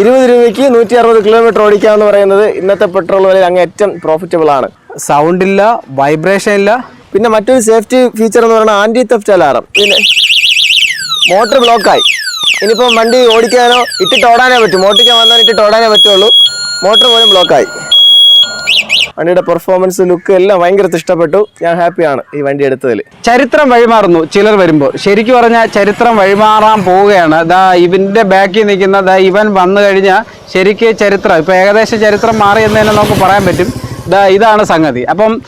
ഇരുപത് രൂപയ്ക്ക് നൂറ്റി അറുപത് കിലോമീറ്റർ ഓടിക്കാന്ന് പറയുന്നത് ഇന്നത്തെ പെട്രോൾ വില അങ്ങേറ്റം പ്രോഫിറ്റബിൾ ആണ്. സൗണ്ട് ഇല്ല വൈബ്രേഷൻ ഇല്ല. പിന്നെ മറ്റൊരു സേഫ്റ്റി ഫീച്ചർ എന്ന് പറയുന്നത് ആന്റി തെഫ്റ്റ് അലാറം പിന്നെ മോട്ടർ ബ്ലോക്കായി ഇനിയിപ്പം വണ്ടി ഓടിക്കാനോ ഇട്ടിട്ട് ഓടാനേ പറ്റും. മോട്ടിക്കാൻ വന്നാൽ ഇട്ടിട്ട് ഓടാനേ പറ്റുള്ളൂ. മോട്ടർ പോലും ബ്ലോക്കായി വണ്ടിയുടെ പെർഫോമൻസ് ലുക്ക് എല്ലാം ഭയങ്കര ഇഷ്ടപ്പെട്ടു. ഞാൻ ഹാപ്പിയാണ് ഈ വണ്ടി എടുത്തതിൽ ചരിത്രം വഴിമാറുന്നു. ചിലർ വരുമ്പോൾ ശരിക്കും പറഞ്ഞാൽ ചരിത്രം വഴിമാറാൻ പോവുകയാണ്. ദാ ഇവന്റെ ബാക്കിൽ നിൽക്കുന്ന ദാ ഇവൻ വന്നു കഴിഞ്ഞാൽ ശരിക്കും ചരിത്രം. ഇപ്പൊ ഏകദേശം ചരിത്രം മാറി എന്ന് തന്നെ നമുക്ക് പറയാൻ പറ്റും. ദാ ഇതാണ് സംഗതി. അപ്പം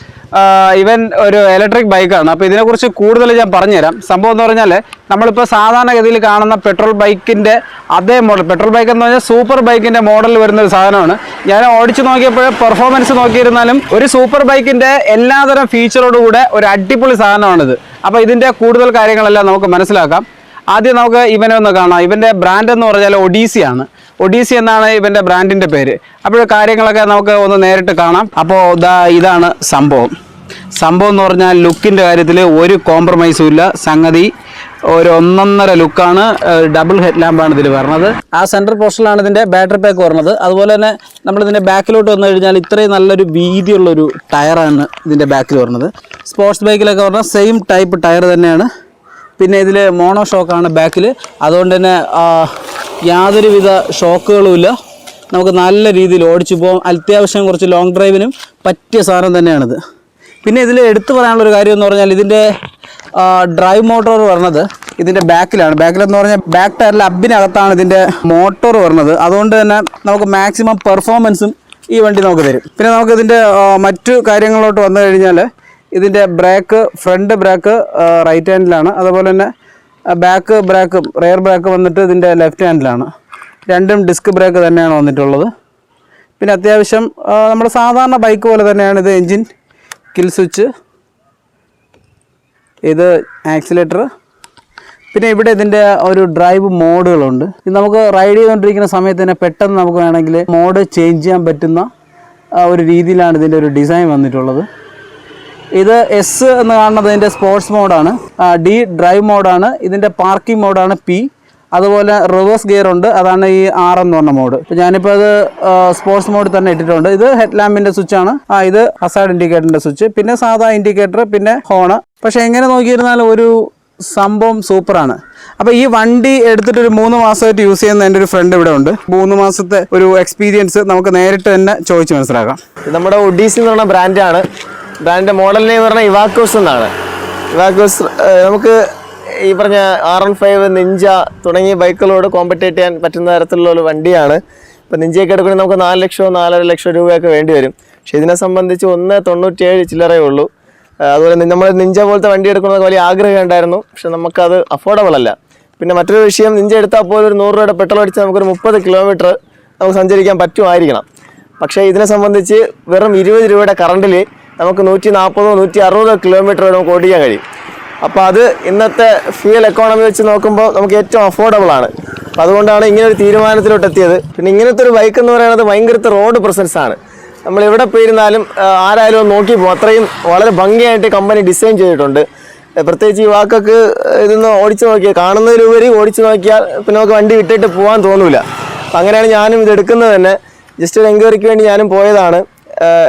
ഇവൻ ഒരു ഇലക്ട്രിക് ബൈക്കാണ് അപ്പോൾ ഇതിനെക്കുറിച്ച് കൂടുതൽ ഞാൻ പറഞ്ഞുതരാം. സംഭവം എന്ന് പറഞ്ഞാൽ നമ്മളിപ്പോൾ സാധാരണഗതിയിൽ കാണുന്ന പെട്രോൾ ബൈക്കിന്റെ അതേ മോഡൽ പെട്രോൾ ബൈക്ക് എന്ന് പറഞ്ഞാൽ സൂപ്പർ ബൈക്കിന്റെ മോഡൽ വരുന്ന ഒരു സാധനമാണ്. ഞാൻ ഓടിച്ചു നോക്കിയപ്പോൾ പെർഫോമൻസ് നോക്കിയിരുന്നാലും ഒരു സൂപ്പർ ബൈക്കിന്റെ എല്ലാതരം ഫീച്ചറോടുകൂടെ ഒരു അടിപൊളി സാധനമാണിത്. അപ്പോൾ ഇതിന്റെ കൂടുതൽ കാര്യങ്ങളെല്ലാം നമുക്ക് മനസ്സിലാക്കാം. ആദ്യം നമുക്ക് ഇവനെ ഒന്ന് കാണാം. ഇവന്റെ ബ്രാൻഡ് എന്ന് പറഞ്ഞാൽ ഒഡീസിയാണ്. ഒഡീസി എന്നാണ് ഇവന്റെ ബ്രാൻഡിന്റെ പേര്. അപ്പോൾ കാര്യങ്ങളൊക്കെ നമുക്ക് ഒന്ന് നേരിട്ട് കാണാം. അപ്പോൾ ഇതാ ഇതാണ് സംഭവം. സംഭവം എന്ന് പറഞ്ഞാൽ ലുക്കിന്റെ കാര്യത്തിൽ ഒരു കോംപ്രമൈസും ഇല്ല. സംഗതി ഒരു ഒന്നൊന്നര ലുക്കാണ് ഡബിൾ ഹെഡ് ലാമ്പാണ് ഇതിൽ വരുന്നത് ആ സെൻട്രൽ പോർഷനിലാണ് ഇതിന്റെ ബാറ്ററി പാക്ക് വരുന്നത് അതുപോലെ തന്നെ നമ്മളിതിന്റെ ബാക്കിലോട്ട് വന്നു കഴിഞ്ഞാൽ ഇത്രയും നല്ലൊരു വീതിയുള്ളൊരു ടയറാണ് ഇതിന്റെ ബാക്കിൽ വരുന്നത് സ്പോർട്സ് ബൈക്കിലൊക്കെ പറഞ്ഞാൽ സെയിം ടൈപ്പ് ടയർ തന്നെയാണ്. പിന്നെ ഇതിൽ മോണോ ഷോക്കാണ് ബാക്കിൽ അതുകൊണ്ട് തന്നെ യാതൊരുവിധ ഷോക്കുകളും ഇല്ല നമുക്ക് നല്ല രീതിയിൽ ഓടിച്ചു പോകാം അത്യാവശ്യം കുറച്ച് ലോങ് ഡ്രൈവിനും പറ്റിയ സാധനം തന്നെയാണിത്. പിന്നെ ഇതിൽ എടുത്തു പറയാനുള്ളൊരു കാര്യം എന്ന് പറഞ്ഞാൽ ഇതിന്റെ ഡ്രൈവ് മോട്ടോർ വരണത് ഇതിന്റെ ബാക്കിലാണ് ബാക്കിലെന്ന് പറഞ്ഞാൽ ബാക്ക് ടയറിൽ അബിനകത്താണ് ഇതിന്റെ മോട്ടോർ വരണത്. അതുകൊണ്ട് തന്നെ നമുക്ക് മാക്സിമം പെർഫോമൻസും ഈ വണ്ടി നമുക്ക് തരും. പിന്നെ നമുക്ക് ഇതിന്റെ മറ്റു കാര്യങ്ങളിലോട്ട് വന്നു കഴിഞ്ഞാൽ ഇതിന്റെ ബ്രേക്ക് ഫ്രണ്ട് ബ്രേക്ക് റൈറ്റ് ഹാൻഡിലാണ് അതുപോലെ തന്നെ ബാക്ക് ബ്രേക്ക് റെയർ ബ്രേക്ക് വന്നിട്ട് ഇതിന്റെ ലെഫ്റ്റ് ഹാൻഡിലാണ് രണ്ടും ഡിസ്ക് ബ്രേക്ക് തന്നെയാണ് വന്നിട്ടുള്ളത്. പിന്നെ അത്യാവശ്യം നമ്മുടെ സാധാരണ ബൈക്ക് പോലെ തന്നെയാണ് ഇത് എൻജിൻ കിൽ സ്വിച്ച് ഇത് ആക്സിലേറ്റർ പിന്നെ ഇവിടെ ഇതിന്റെ ഒരു ഡ്രൈവ് മോഡുകളുണ്ട്. ഇത് നമുക്ക് റൈഡ് ചെയ്തുകൊണ്ടിരിക്കുന്ന സമയത്ത് തന്നെ പെട്ടെന്ന് നമുക്ക് വേണമെങ്കിൽ മോഡ് ചേഞ്ച് ചെയ്യാൻ പറ്റുന്ന ഒരു രീതിയിലാണ് ഇതിന്റെ ഒരു ഡിസൈൻ വന്നിട്ടുള്ളത്. ഇത് എസ് എന്ന് കാണുന്നത് ഇതിന്റെ സ്പോർട്സ് മോഡാണ് ഡി ഡ്രൈവ് മോഡാണ് ഇതിന്റെ പാർക്കിംഗ് മോഡാണ് പി അതുപോലെ റിവേഴ്സ് ഗിയർ ഉണ്ട്. അതാണ് ഈ ആർ എന്ന് പറഞ്ഞ മോഡ് ഞാനിപ്പോൾ അത് സ്പോർട്സ് മോഡിൽ തന്നെ ഇട്ടിട്ടുണ്ട്. ഇത് ഹെഡ് ലാമ്പിന്റെ ആണ്. ആ ഇത് ഹസാഡ് ഇൻഡിക്കേറ്ററിന്റെ സ്വിച്ച് പിന്നെ സാധാ ഇൻഡിക്കേറ്റർ പിന്നെ ഹോണ് പക്ഷേ എങ്ങനെ നോക്കിയിരുന്നാലും ഒരു സംഭവം സൂപ്പറാണ് അപ്പോൾ ഈ വണ്ടി എടുത്തിട്ട് ഒരു മൂന്ന് മാസമായിട്ട് യൂസ് ചെയ്യുന്ന എന്റെ ഒരു ഫ്രണ്ട് ഇവിടെ ഉണ്ട്. മൂന്ന് മാസത്തെ ഒരു എക്സ്പീരിയൻസ് നമുക്ക് നേരിട്ട് തന്നെ ചോദിച്ച് മനസ്സിലാക്കാം. നമ്മുടെ ഒഡീസി എന്ന് പറഞ്ഞ ബ്രാൻഡാണ് ബ്രാൻഡിന്റെ മോഡൽ നെയിം പറഞ്ഞ ഇവാക്കോസ് എന്നാണ്. ഇവാക്കോസ് നമുക്ക് ഈ പറഞ്ഞ ആർ എൻ ഫൈവ് നിഞ്ച തുടങ്ങിയ ബൈക്കുകളോട് കോമ്പറ്റേറ്റ് ചെയ്യാൻ പറ്റുന്ന തരത്തിലുള്ള ഒരു വണ്ടിയാണ്. ഇപ്പം നിഞ്ചയൊക്കെ എടുക്കണമെങ്കിൽ നമുക്ക് നാല് ലക്ഷമോ നാലര ലക്ഷം രൂപയൊക്കെ വേണ്ടി വരും. പക്ഷേ ഇതിനെ സംബന്ധിച്ച് ഒന്ന് തൊണ്ണൂറ്റിയേഴ് ചില്ലറേ ഉള്ളൂ. അതുപോലെ നമ്മൾ നിഞ്ച പോലത്തെ വണ്ടി എടുക്കുന്നത് വലിയ ആഗ്രഹം ഉണ്ടായിരുന്നു. പക്ഷെ നമുക്കത് അഫോർഡബിൾ അല്ല. പിന്നെ മറ്റൊരു വിഷയം നിഞ്ച എടുത്താൽ പോലും ഒരു നൂറ് രൂപയുടെ പെട്രോൾ അടിച്ചാൽ നമുക്കൊരു മുപ്പത് കിലോമീറ്റർ നമുക്ക് സഞ്ചരിക്കാൻ പറ്റുമായിരിക്കണം. പക്ഷേ ഇതിനെ സംബന്ധിച്ച് വെറും ഇരുപത് രൂപയുടെ കറണ്ടിൽ നമുക്ക് നൂറ്റി നാൽപ്പതോ നൂറ്റി അറുപതോ കിലോമീറ്റർ വരെ നമുക്ക് ഓടിക്കാൻ കഴിയും. അപ്പോൾ അത് ഇന്നത്തെ ഫ്യൂൽ എക്കോണമി വെച്ച് നോക്കുമ്പോൾ നമുക്ക് ഏറ്റവും അഫോർഡബിൾ ആണ്. അപ്പോൾ അതുകൊണ്ടാണ് ഇങ്ങനെ ഒരു തീരുമാനത്തിലോട്ട് എത്തിയത്. പിന്നെ ഇങ്ങനത്തെ ഒരു ബൈക്ക് എന്ന് പറയുന്നത് ഭയങ്കരത്തെ റോഡ് പ്രസൻസ് ആണ്. നമ്മൾ എവിടെ പോയിരുന്നാലും ആരായാലും ഒന്ന് നോക്കി പോകും. അത്രയും വളരെ ഭംഗിയായിട്ട് കമ്പനി ഡിസൈൻ ചെയ്തിട്ടുണ്ട്. പ്രത്യേകിച്ച് ഈ വാക്കൊക്കെ ഇതൊന്ന് ഓടിച്ചു നോക്കിയാൽ കാണുന്നതിലുപരി ഓടിച്ചു നോക്കിയാൽ പിന്നെ നമുക്ക് വണ്ടി വിട്ടിട്ട് പോകാൻ തോന്നില്ല അങ്ങനെയാണ് ഞാനും ഇത് എടുക്കുന്നത് തന്നെ. ജസ്റ്റ് ഒരു എൻക്വയറിക്ക് വേണ്ടി ഞാനും പോയതാണ്.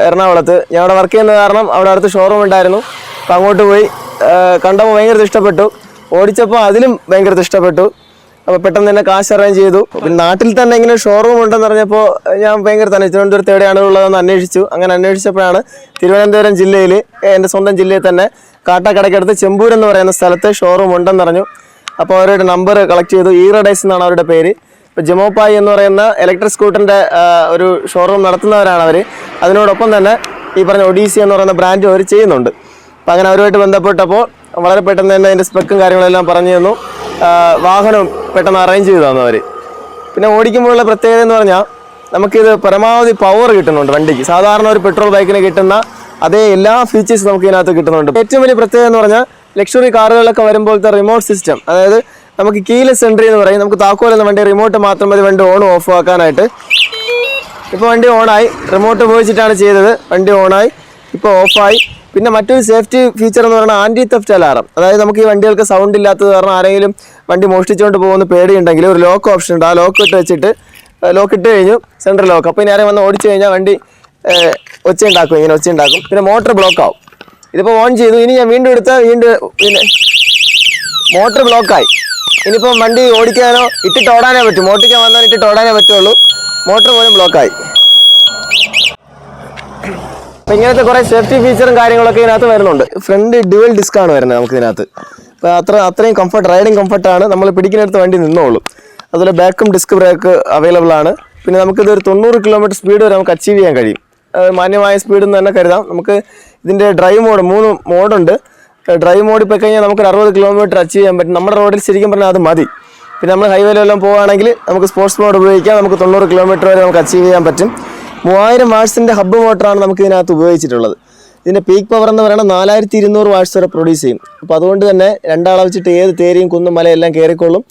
എറണാകുളത്ത്. ഞാൻ അവിടെ വർക്ക് ചെയ്യുന്ന കാരണം അവിടെ അടുത്ത് ഷോറൂം ഉണ്ടായിരുന്നു. അപ്പം അങ്ങോട്ട് പോയി കണ്ടപ്പോൾ ഭയങ്കര ഇഷ്ടപ്പെട്ടു. ഓടിച്ചപ്പോൾ അതിലും ഭയങ്കര ഇഷ്ടപ്പെട്ടു. അപ്പോൾ പെട്ടെന്ന് തന്നെ കാശ് അറേഞ്ച് ചെയ്തു. പിന്നെ നാട്ടിൽ തന്നെ ഇങ്ങനെ ഷോറൂം ഉണ്ടെന്ന് പറഞ്ഞപ്പോൾ ഞാൻ ഭയങ്കര തന്നെ തിരുവനന്തപുരത്ത് എവിടെയാണ് ഉള്ളതെന്ന് അന്വേഷിച്ചു. അങ്ങനെ അന്വേഷിച്ചപ്പോഴാണ് തിരുവനന്തപുരം ജില്ലയിൽ എന്റെ സ്വന്തം ജില്ലയിൽ തന്നെ കാട്ടാക്കടയ്ക്കടുത്ത് ചെമ്പൂർ എന്ന് പറയുന്ന സ്ഥലത്ത് ഷോറൂം ഉണ്ടെന്ന് പറഞ്ഞു അപ്പോൾ അവരുടെ നമ്പർ കളക്ട് ചെയ്തു. ഈറഡൈസ് എന്നാണ് അവരുടെ പേര്. ഇപ്പോൾ ജമോപ്പായി എന്ന് പറയുന്ന ഇലക്ട്രിക് സ്കൂട്ടറിന്റെ ഒരു ഷോറൂം നടത്തുന്നവരാണ് അവർ അതിനോടൊപ്പം തന്നെ ഈ പറഞ്ഞ ഒഡീസി എന്ന് പറയുന്ന ബ്രാൻഡും അവർ ചെയ്യുന്നുണ്ട്. അപ്പോൾ അങ്ങനെ അവരുമായിട്ട് ബന്ധപ്പെട്ടപ്പോൾ വളരെ പെട്ടെന്ന് തന്നെ അതിന്റെ സ്പെക്കും കാര്യങ്ങളെല്ലാം പറഞ്ഞു തന്നു. വാഹനം പെട്ടെന്ന് അറേഞ്ച് ചെയ്തു തന്നു അവർ പിന്നെ ഓടിക്കുമ്പോഴുള്ള പ്രത്യേകത എന്ന് പറഞ്ഞാൽ നമുക്കിത് പരമാവധി പവർ കിട്ടുന്നുണ്ട് വണ്ടിക്ക്. സാധാരണ ഒരു പെട്രോൾ ബൈക്കിന് കിട്ടുന്ന അതേ എല്ലാ ഫീച്ചേഴ്സും നമുക്ക് ഇതിനകത്ത് കിട്ടുന്നുണ്ട്. ഏറ്റവും വലിയ പ്രത്യേകത എന്ന് പറഞ്ഞാൽ ലക്ഷറി കാറുകളിലൊക്കെ വരുമ്പോഴത്തെ റിമോട്ട് സിസ്റ്റം അതായത് നമുക്ക് കീലെസ് എൻട്രി എന്ന് പറയും. നമുക്ക് താക്കോലെന്ന വണ്ടി റിമോട്ട് മാത്രം മതി വണ്ടി ഓൺ ഓഫ് ആക്കാനായിട്ട്. ഇപ്പോൾ വണ്ടി ഓണായി. റിമോട്ട് ഉപയോഗിച്ചിട്ടാണ് ചെയ്തത്. വണ്ടി ഓണായി. ഇപ്പോൾ ഓഫായി. പിന്നെ മറ്റൊരു സേഫ്റ്റി ഫീച്ചർ എന്ന് പറയുന്നത് ആന്റി തെഫ്റ്റ് അലാറം അതായത് നമുക്ക് ഈ വണ്ടികൾക്ക് സൗണ്ട് ഇല്ലാത്തത് കാരണം ആരെങ്കിലും വണ്ടി മോഷ്ടിച്ചുകൊണ്ട് പോകുന്ന പേടിയുണ്ടെങ്കിൽ ഒരു ലോക്ക് ഓപ്ഷൻ ഉണ്ട്. ആ ലോക്ക് ഇട്ട് വെച്ചിട്ട് ലോക്ക് ഇട്ട് കഴിഞ്ഞു. സെൻട്രൽ ലോക്ക് അപ്പോൾ ഇനി ആരെയും വന്ന് ഓടിച്ചു കഴിഞ്ഞാൽ വണ്ടി ഒച്ച ഉണ്ടാക്കും ഇങ്ങനെ ഒച്ച ഉണ്ടാക്കും പിന്നെ മോട്ടർ ബ്ലോക്ക് ആവും. ഇതിപ്പോൾ ഓൺ ചെയ്തു. ഇനി ഞാൻ വീണ്ടും എടുത്താൽ വീണ്ടും പിന്നെ മോട്ടർ ബ്ലോക്കായി ഇനിയിപ്പം വണ്ടി ഓടിക്കാനോ ഇട്ടിട്ട് ഓടാനേ പറ്റും. ഓടിക്കാൻ വന്നാൽ ഇട്ടിട്ട് ഓടാനേ പറ്റുള്ളൂ. മോട്ടർ പോലും ബ്ലോക്കായി. അപ്പം ഇങ്ങനത്തെ കുറേ സേഫ്റ്റി ഫീച്ചറും കാര്യങ്ങളൊക്കെ ഇതിനകത്ത് വരുന്നുണ്ട്. ഫ്രണ്ട് ഡ്യുവൽ ഡിസ്ക് ആണ് വരുന്നത് നമുക്ക് ഇതിനകത്ത് അപ്പോൾ അത്ര അത്രയും കംഫർട്ട് റൈഡിങ് കംഫർട്ടാണ് നമ്മൾ പിടിക്കുന്നിടത്ത് വണ്ടി നിന്നോളും. അതുപോലെ ബാക്കും ഡിസ്ക് ബ്രേക്ക് അവൈലബിൾ ആണ്. പിന്നെ നമുക്കിത് ഒരു തൊണ്ണൂറ് കിലോമീറ്റർ സ്പീഡ് വരെ നമുക്ക് അച്ചീവ് ചെയ്യാൻ കഴിയും. മാന്യമായ സ്പീഡ് എന്ന് തന്നെ കരുതാം. നമുക്ക് ഇതിന്റെ ഡ്രൈവ് മോഡ് മൂന്ന് മോഡുണ്ട് ഡ്രൈവ് മോഡിൽ പോയി കഴിഞ്ഞാൽ നമുക്കൊരു അറുപത് കിലോമീറ്റർ അച്ചീവ് ചെയ്യാൻ പറ്റും. നമ്മുടെ റോഡിൽ ശരിക്കും പറഞ്ഞാൽ അത് മതി. പിന്നെ നമ്മൾ ഹൈവേയിലെല്ലാം പോവുകയാണെങ്കിൽ നമുക്ക് സ്പോർട്സ് മോഡ് ഉപയോഗിക്കാം. നമുക്ക് തൊണ്ണൂറ് കിലോമീറ്റർ വരെ നമുക്ക് അച്ചീവ് ചെയ്യാൻ പറ്റും. മൂവായിരം വാട്സിന്റെ ഹബ്ബ് മോട്ടറാണ് നമുക്ക് ഇതിനകത്ത് ഉപയോഗിച്ചിട്ടുള്ളത്. ഇതിന്റെ പീക്ക് പവർ എന്ന് പറയുന്നത് നാലായിരത്തി ഇരുന്നൂറ് വാട്സ് വരെ പ്രൊഡ്യൂസ് ചെയ്യും. അപ്പോൾ അതുകൊണ്ട് തന്നെ രണ്ടാളെ വെച്ചിട്ട് ഏത് തേരിയും കുന്നും മലയെല്ലാം കയറിക്കോളും.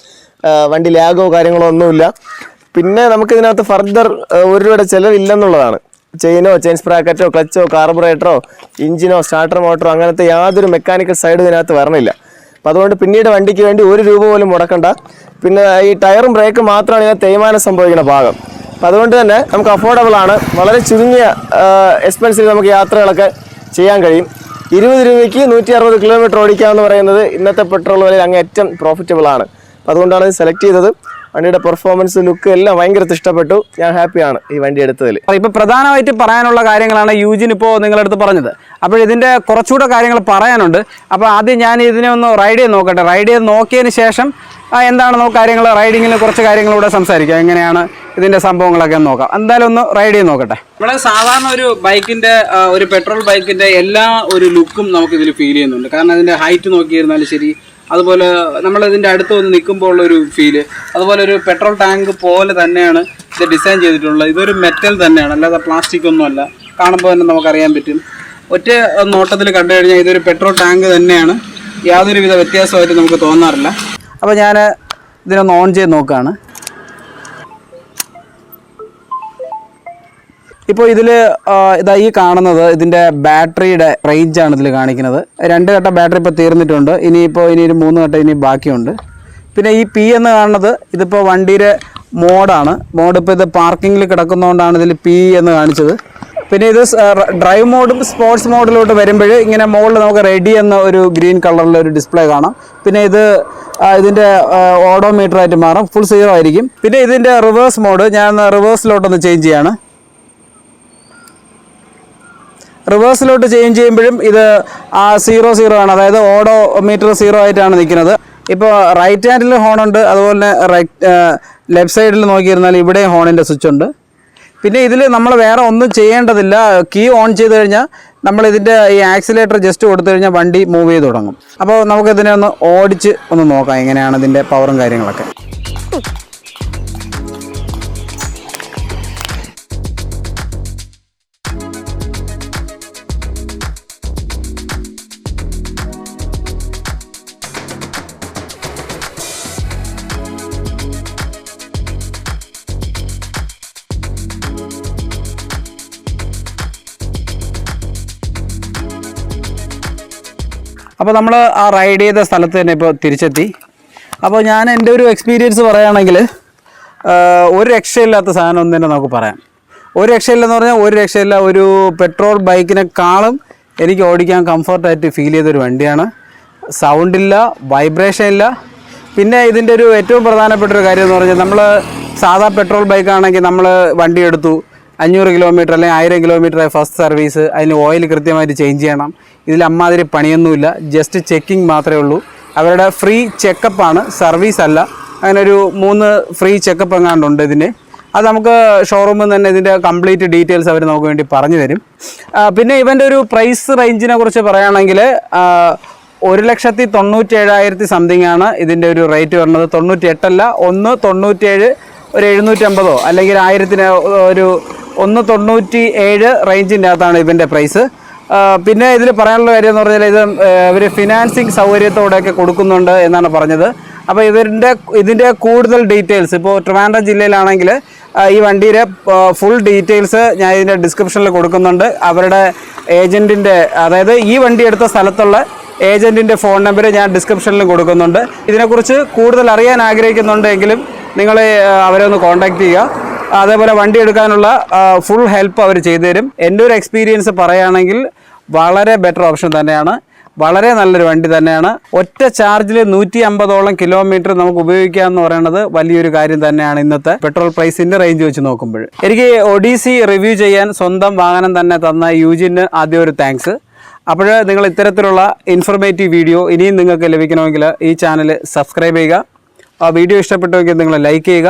വണ്ടി ലാഗോ കാര്യങ്ങളോ ഒന്നുമില്ല. പിന്നെ നമുക്ക് ഇതിനകത്ത് ഫർദർ ഒരു രൂപയുടെ ചിലവില്ലെന്നുള്ളതാണ്. ചെയിനോ ചെയിൻ സ്പ്രാക്കറ്റോ ക്ലച്ചോ കാർബറേറ്ററോ ഇഞ്ചിനോ സ്റ്റാർട്ടർ മോട്ടറോ അങ്ങനത്തെ യാതൊരു മെക്കാനിക്കൽ സൈഡും ഇതിനകത്ത് വരണില്ല. അപ്പോൾ അതുകൊണ്ട് പിന്നീട് വണ്ടിക്ക് വേണ്ടി ഒരു രൂപ പോലും മുടക്കണ്ട. പിന്നെ ഈ ടയറും ബ്രേക്കും മാത്രമാണ് ഇതിനെ തേയ്മാനം സംഭവിക്കുന്ന ഭാഗം. അപ്പോൾ അതുകൊണ്ട് തന്നെ നമുക്ക് അഫോർഡബിൾ ആണ്. വളരെ ചുരുങ്ങിയ എക്സ്പെൻസിൽ നമുക്ക് യാത്രകളൊക്കെ ചെയ്യാൻ കഴിയും. ഇരുപത് രൂപയ്ക്ക് നൂറ്റി അറുപത് കിലോമീറ്റർ ഓടിക്കുക എന്ന് പറയുന്നത് ഇന്നത്തെ പെട്രോൾ അങ്ങ് ഏറ്റവും പ്രോഫിറ്റബിൾ ആണ്. അപ്പോൾ അതുകൊണ്ടാണ് ഇത് സെലക്ട് ചെയ്തത്. വണ്ടിയുടെ പെർഫോമൻസ് ലുക്ക് എല്ലാം ഭയങ്കര ഇഷ്ടപ്പെട്ടു. ഞാൻ ഹാപ്പിയാണ് ഈ വണ്ടി എടുത്തതിൽ. ഇപ്പോൾ പ്രധാനമായിട്ട് പറയാനുള്ള കാര്യങ്ങളാണ് യൂജിൻ ഇപ്പോൾ നിങ്ങളടുത്ത് പറഞ്ഞത്. അപ്പോൾ ഇതിന്റെ കുറച്ചുകൂടെ കാര്യങ്ങൾ പറയാനുണ്ട്. അപ്പോൾ ആദ്യം ഞാൻ ഇതിനെ ഒന്ന് റൈഡ് ചെയ്ത് നോക്കട്ടെ. റൈഡ് ചെയ്ത് നോക്കിയതിന് ശേഷം ആ, എന്താണെന്നോ കാര്യങ്ങൾ? റൈഡിങ്ങിൽ കുറച്ച് കാര്യങ്ങളൂടെ സംസാരിക്കാം. എങ്ങനെയാണ് ഇതിന്റെ സംഭവങ്ങളൊക്കെ നോക്കാം. എന്തായാലും ഒന്ന് റൈഡ് ചെയ്ത് നോക്കട്ടെ. നമ്മുടെ സാധാരണ ഒരു ബൈക്കിന്റെ ഒരു പെട്രോൾ ബൈക്കിന്റെ എല്ലാ ഒരു ലുക്കും നമുക്ക് ഇതിൽ ഫീൽ ചെയ്യുന്നുണ്ട്. കാരണം അതിന്റെ ഹൈറ്റ് നോക്കിയിരുന്നാലും ശരി അതുപോലെ നമ്മൾ ഇതിന്റെ അടുത്ത് വന്ന് നിൽക്കുമ്പോൾ ഉള്ള ഒരു ഫീൽ അതുപോലെ ഒരു പെട്രോൾ ടാങ്ക് പോലെ തന്നെയാണ് ഇത് ഡിസൈൻ ചെയ്തിട്ടുള്ളത്. ഇതൊരു മെറ്റൽ തന്നെയാണ് അല്ലാതെ പ്ലാസ്റ്റിക് ഒന്നുമല്ല കാണുമ്പോൾ തന്നെ നമുക്കറിയാൻ പറ്റും. ഒറ്റ നോട്ടത്തിൽ കണ്ടു കഴിഞ്ഞാൽ ഇതൊരു പെട്രോൾ ടാങ്ക് തന്നെയാണ്. യാതൊരുവിധ വ്യത്യാസമായിട്ട് നമുക്ക് തോന്നാറില്ല. അപ്പോൾ ഞാൻ ഇതിനൊന്ന് ഓൺ ചെയ്ത് നോക്കുകയാണ് ഇപ്പോൾ ഇതിൽ ഇതാ ഈ കാണുന്നത് ഇതിന്റെ ബാറ്ററിയുടെ റേഞ്ചാണ് ഇതിൽ കാണിക്കുന്നത്. രണ്ട് ഘട്ട ബാറ്ററി ഇപ്പോൾ തീർന്നിട്ടുണ്ട്. ഇനിയിപ്പോൾ ഇനി ഒരു മൂന്ന് ഘട്ടം ഇനി ബാക്കിയുണ്ട്. പിന്നെ ഈ പി എന്ന് കാണുന്നത് ഇതിപ്പോൾ വണ്ടിയുടെ മോഡാണ് മോഡ് ഇപ്പോൾ ഇത് പാർക്കിങ്ങിൽ കിടക്കുന്നതുകൊണ്ടാണ് ഇതിൽ പി എന്ന് കാണിച്ചത്. പിന്നെ ഇത് ഡ്രൈവ് മോഡും സ്പോർട്സ് മോഡിലോട്ട് വരുമ്പോൾ ഇങ്ങനെ മോഡിൽ നമുക്ക് റെഡി എന്ന ഒരു ഗ്രീൻ കളറിലെ ഒരു ഡിസ്പ്ലേ കാണാം. പിന്നെ ഇത് ഇതിന്റെ ഓഡോമീറ്റർ ആയിട്ട് മാറും. ഫുൾ സീറോ ആയിരിക്കും. പിന്നെ ഇതിന്റെ റിവേഴ്സ് മോഡ് ഞാൻ റിവേഴ്സിലോട്ട് ഒന്ന് ചേഞ്ച് ചെയ്യാണ്. റിവേഴ്സിലോട്ട് ചേഞ്ച് ചെയ്യുമ്പോഴും ഇത് ആ സീറോ സീറോ ആണ്. അതായത് ഓഡോ മീറ്റർ സീറോ ആയിട്ടാണ് നിൽക്കുന്നത്. ഇപ്പോൾ റൈറ്റ് ഹാൻഡിൽ ഹോണുണ്ട് അതുപോലെ റൈറ്റ് ലെഫ്റ്റ് സൈഡിൽ നോക്കിയിരുന്നാൽ ഇവിടെ ഹോണിന്റെ സ്വിച്ച് ഉണ്ട്. പിന്നെ ഇതിൽ നമ്മൾ വേറെ ഒന്നും ചെയ്യേണ്ടതില്ല. കീ ഓൺ ചെയ്ത് കഴിഞ്ഞാൽ നമ്മൾ ഇതിന്റെ ഈ ആക്സിലേറ്റർ ജസ്റ്റ് കൊടുത്തു കഴിഞ്ഞാൽ വണ്ടി മൂവ് ചെയ്ത് തുടങ്ങും. അപ്പോൾ നമുക്കിതിനെ ഒന്ന് ഓടിച്ച് ഒന്ന് നോക്കാം എങ്ങനെയാണ് ഇതിന്റെ പവറും കാര്യങ്ങളൊക്കെ. അപ്പോൾ നമ്മൾ ആ റൈഡ് ചെയ്ത സ്ഥലത്ത് തന്നെ ഇപ്പോൾ തിരിച്ചെത്തി. അപ്പോൾ ഞാൻ എന്റെ ഒരു എക്സ്പീരിയൻസ് പറയുകയാണെങ്കിൽ ഒരു രക്ഷയില്ലാത്ത സാധനം ഒന്നും തന്നെ നമുക്ക് പറയാം. ഒരു രക്ഷയില്ലെന്ന് പറഞ്ഞാൽ ഒരു രക്ഷയില്ല ഒരു പെട്രോൾ ബൈക്കിനെക്കാളും എനിക്ക് ഓടിക്കാൻ കംഫർട്ടായിട്ട് ഫീൽ ചെയ്തൊരു വണ്ടിയാണ്. സൗണ്ടില്ല വൈബ്രേഷൻ ഇല്ല. പിന്നെ ഇതിന്റെ ഒരു ഏറ്റവും പ്രധാനപ്പെട്ട ഒരു കാര്യം എന്ന് പറഞ്ഞാൽ നമ്മൾ സാധാ പെട്രോൾ ബൈക്കാണെങ്കിൽ നമ്മൾ വണ്ടി എടുത്തു. അഞ്ഞൂറ് കിലോമീറ്റർ അല്ലെങ്കിൽ ആയിരം കിലോമീറ്റർ ഫസ്റ്റ് സർവീസ് അതിന് ഓയിൽ കൃത്യമായിട്ട് ചേഞ്ച് ചെയ്യണം. ഇതിൽ അമ്മാതിരി പണിയൊന്നുമില്ല. ജസ്റ്റ് ചെക്കിംഗ് മാത്രമേ ഉള്ളൂ. അവരുടെ ഫ്രീ ചെക്കപ്പാണ് സർവീസ് അല്ല. അങ്ങനെ ഒരു മൂന്ന് ഫ്രീ ചെക്കപ്പ് എങ്ങാണ്ടുണ്ട് ഇതിന്. അത് നമുക്ക് ഷോറൂമിൽ തന്നെ ഇതിന്റെ കംപ്ലീറ്റ് ഡീറ്റെയിൽസ് അവർ നമുക്ക് വേണ്ടി പറഞ്ഞു തരും. പിന്നെ ഇവന്റെ ഒരു പ്രൈസ് റേഞ്ചിനെ കുറിച്ച് പറയുകയാണെങ്കിൽ ഒരു ലക്ഷത്തി തൊണ്ണൂറ്റി ഏഴായിരത്തി സംതിങ് ആണ് ഇതിന്റെ ഒരു റേറ്റ് വരുന്നത്. തൊണ്ണൂറ്റി എട്ടല്ല ഒന്ന് തൊണ്ണൂറ്റേഴ് ഒരു എഴുന്നൂറ്റമ്പതോ അല്ലെങ്കിൽ ആയിരത്തിന് ഒരു ഒന്ന് തൊണ്ണൂറ്റി ഏഴ് റേഞ്ചിന്റെ അകത്താണ് ഇതിന്റെ പ്രൈസ്. പിന്നെ ഇതിൽ പറയാനുള്ള കാര്യം എന്ന് പറഞ്ഞാൽ ഇത് ഇവർ ഫിനാൻസിങ് സൗകര്യത്തോടെയൊക്കെ കൊടുക്കുന്നുണ്ട് എന്നാണ് പറഞ്ഞത്. അപ്പോൾ ഇതിന്റെ ഇതിന്റെ കൂടുതൽ ഡീറ്റെയിൽസ് ഇപ്പോൾ ട്രിവാൻഡ്രം ജില്ലയിലാണെങ്കിൽ ഈ വണ്ടിയുടെ ഫുൾ ഡീറ്റെയിൽസ് ഞാൻ ഇതിന്റെ ഡിസ്ക്രിപ്ഷനിൽ കൊടുക്കുന്നുണ്ട്. അവരുടെ ഏജന്റിന്റെ അതായത് ഈ വണ്ടി എടുത്ത സ്ഥലത്തുള്ള ഏജന്റിന്റെ ഫോൺ നമ്പർ ഞാൻ ഡിസ്ക്രിപ്ഷനിൽ കൊടുക്കുന്നുണ്ട്. ഇതിനെക്കുറിച്ച് കൂടുതൽ അറിയാൻ ആഗ്രഹിക്കുന്നുണ്ടെങ്കിലും നിങ്ങൾ അവരെ ഒന്ന് കോൺടാക്റ്റ് ചെയ്യുക. അതേപോലെ വണ്ടി എടുക്കാനുള്ള ഫുൾ ഹെൽപ്പ് അവർ ചെയ്തു തരും എന്റെ ഒരു എക്സ്പീരിയൻസ് പറയുകയാണെങ്കിൽ വളരെ ബെറ്റർ ഓപ്ഷൻ തന്നെയാണ്. വളരെ നല്ലൊരു വണ്ടി തന്നെയാണ്. ഒറ്റ ചാർജിൽ നൂറ്റി അമ്പതോളം കിലോമീറ്റർ നമുക്ക് ഉപയോഗിക്കുക എന്ന് പറയുന്നത് വലിയൊരു കാര്യം തന്നെയാണ് ഇന്നത്തെ പെട്രോൾ പ്രൈസിന്റെ റേഞ്ച് വെച്ച് നോക്കുമ്പോൾ. എനിക്ക് ഒഡീസി റിവ്യൂ ചെയ്യാൻ സ്വന്തം വാഹനം തന്നെ തന്ന യൂജിന് ആദ്യം ഒരു താങ്ക്സ് അപ്പോൾ നിങ്ങൾ ഇത്തരത്തിലുള്ള ഇൻഫർമേറ്റീവ് വീഡിയോ ഇനിയും നിങ്ങൾക്ക് ലഭിക്കണമെങ്കിൽ ഈ ചാനൽ സബ്സ്ക്രൈബ് ചെയ്യുക. ആ വീഡിയോ ഇഷ്ടപ്പെട്ടുവെങ്കിൽ നിങ്ങൾ ലൈക്ക് ചെയ്യുക.